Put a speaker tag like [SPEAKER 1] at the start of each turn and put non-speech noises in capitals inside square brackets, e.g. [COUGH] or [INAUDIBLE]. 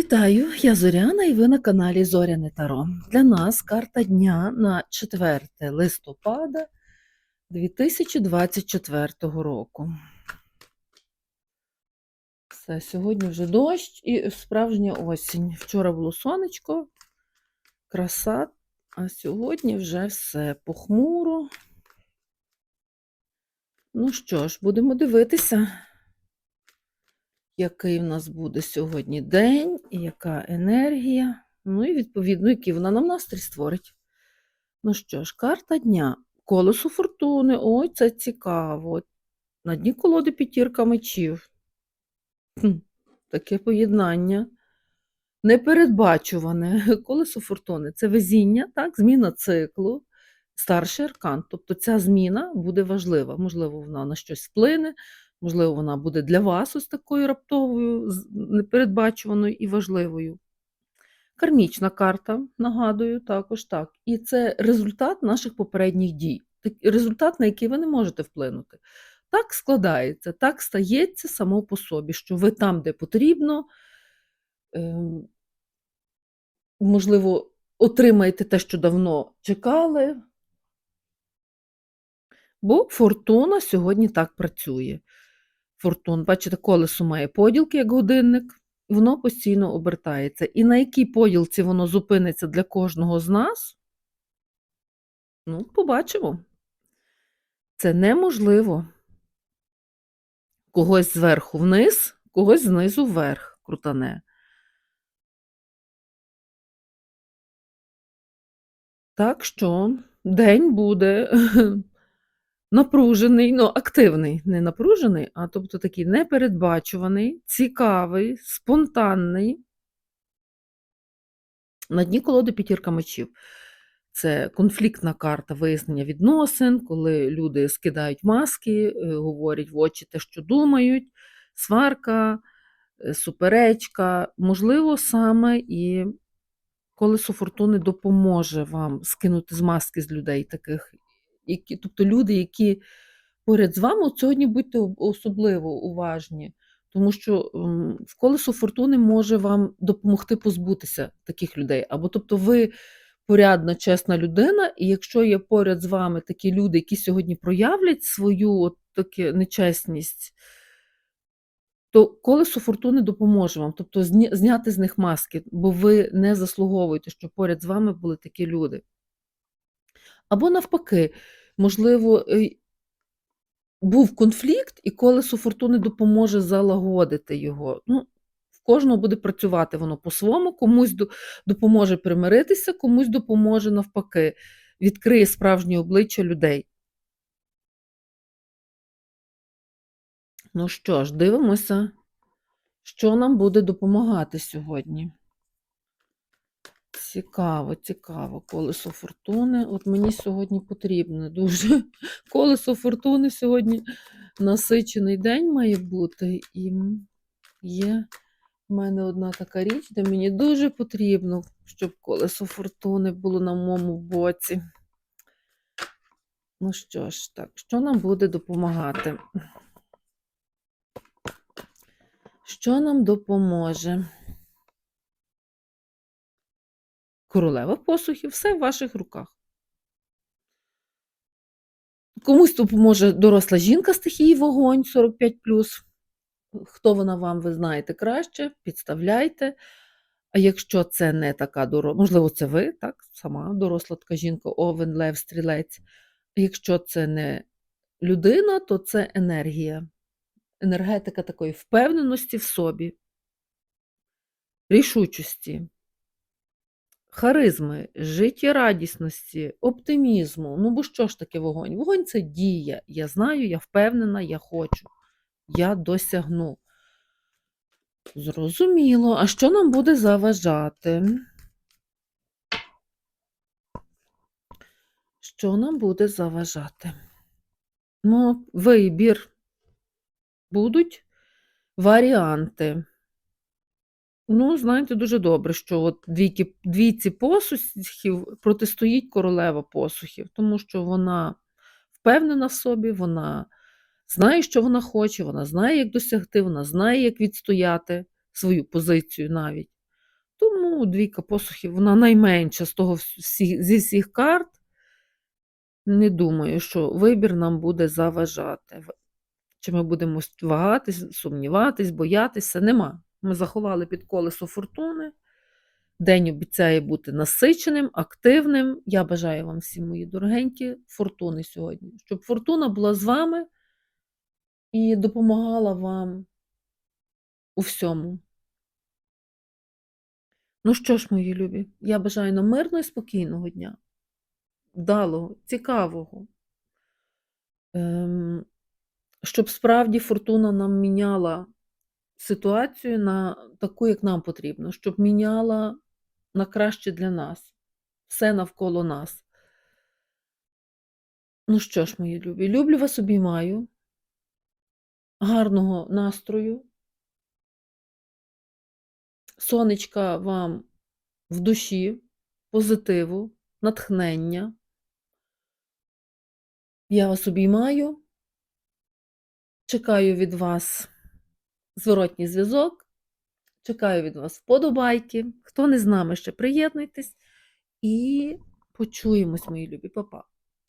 [SPEAKER 1] Вітаю, я Зоряна і ви на каналі Зоряне Таро. Для нас карта дня на 4 листопада 2024 року. Все, сьогодні вже дощ і справжня осінь. Вчора було сонечко, краса, а сьогодні вже все похмуро. Ну що ж, будемо дивитися який в нас буде сьогодні день, яка енергія, ну і відповідно, який вона нам настрій створить. Ну що ж, карта дня. Колесо фортуни. Ой, це цікаво. На дні колоди п'ятірка мечів. Хм, таке поєднання. Непередбачуване. [LAUGHS] Колесо фортуни це везіння, так, зміна циклу, старший аркан. Тобто ця зміна буде важлива. Можливо, вона на щось вплине, Можливо, вона буде для вас ось такою раптовою, непередбачуваною і важливою. Кармічна карта, нагадую, також так. І це результат наших попередніх дій, результат, на який ви не можете вплинути. Так складається, так стається само по собі, що ви там, де потрібно, ем, можливо, отримаєте те, що давно чекали. Бо фортуна сьогодні так працює. Фортун, бачите, колесо має поділки, як годинник, воно постійно обертається. І на якій поділці воно зупиниться для кожного з нас? Ну, побачимо. Це неможливо. Когось зверху вниз, когось знизу вверх крутане. Так що день буде [LAUGHS] напружений, ну, активний, не напружений, а тобто такий непередбачуваний, цікавий, спонтанний. На дні колоди п'ятірка мечів. Це конфліктна карта вияснення відносин, коли люди скидають маски, е, говорять в очі те, що думають, сварка, е, суперечка. Можливо, саме і колесо фортуни допоможе вам скинути з маски з людей таких, які, тобто люди, які поряд з вами, от сьогодні будьте особливо уважні, тому що в колесо фортуни може вам допомогти позбутися таких людей. Або тобто ви порядна, чесна людина, і якщо є поряд з вами такі люди, які сьогодні проявлять свою от таку нечесність, то колесо фортуни допоможе вам, тобто зняти з них маски, бо ви не заслуговуєте, щоб поряд з вами були такі люди. Або навпаки, можливо, е, був конфлікт, і колесо фортуни допоможе залагодити його. Ну, в кожного буде працювати воно по-своєму, комусь допоможе примиритися, комусь допоможе навпаки, відкриє справжнє обличчя людей. Ну що ж, дивимося, що нам буде допомагати сьогодні. Цікаво, цікаво. Колесо фортуни. От мені сьогодні потрібно дуже. [LAUGHS] Колесо фортуни сьогодні насичений день має бути. І є в мене одна така річ, де мені дуже потрібно, щоб колесо фортуни було на моєму боці. Ну що ж, так, що нам буде допомагати? Що нам допоможе? Королева посухів, все в ваших руках. Комусь допоможе доросла жінка стихії вогонь 45 Хто вона вам, ви знаєте краще, підставляйте. А якщо це не така доросла, можливо, це ви, так, сама доросла така жінка, овен, лев, стрілець. Якщо це не людина, то це енергія. Енергетика такої впевненості в собі, рішучості харизми, життєрадісності, оптимізму. Ну, бо що ж таке вогонь? Вогонь це дія. Я знаю, я впевнена, я хочу. Я досягну. Зрозуміло. А що нам буде заважати? Що нам буде заважати? Ну, вибір. Будуть варіанти. Ну, знаєте, дуже добре, що от двійки, двійці посухів протистоїть королева посухів, тому що вона впевнена в собі, вона знає, що вона хоче, вона знає, як досягти, вона знає, як відстояти свою позицію навіть. Ну, двійка посухів, вона найменша з того всі, зі всіх карт. Не думаю, що вибір нам буде заважати. Чи ми будемо вагатись, сумніватись, боятися? Нема. Ми заховали під колесо фортуни. День обіцяє бути насиченим, активним. Я бажаю вам всім, мої дорогенькі, фортуни сьогодні. Щоб фортуна була з вами і допомагала вам у всьому. Ну що ж, мої любі, я бажаю нам мирного і спокійного дня, вдалого, цікавого. Ем, щоб справді фортуна нам міняла ситуацію на таку, як нам потрібно, щоб міняла на краще для нас, все навколо нас. Ну що ж, мої любі, люблю вас обіймаю, гарного настрою, сонечка вам в душі, позитиву, натхнення. Я вас обіймаю, чекаю від вас зворотній зв'язок, чекаю від вас вподобайки. Хто не з нами ще приєднуйтесь і почуємось, мої любі, Па-па.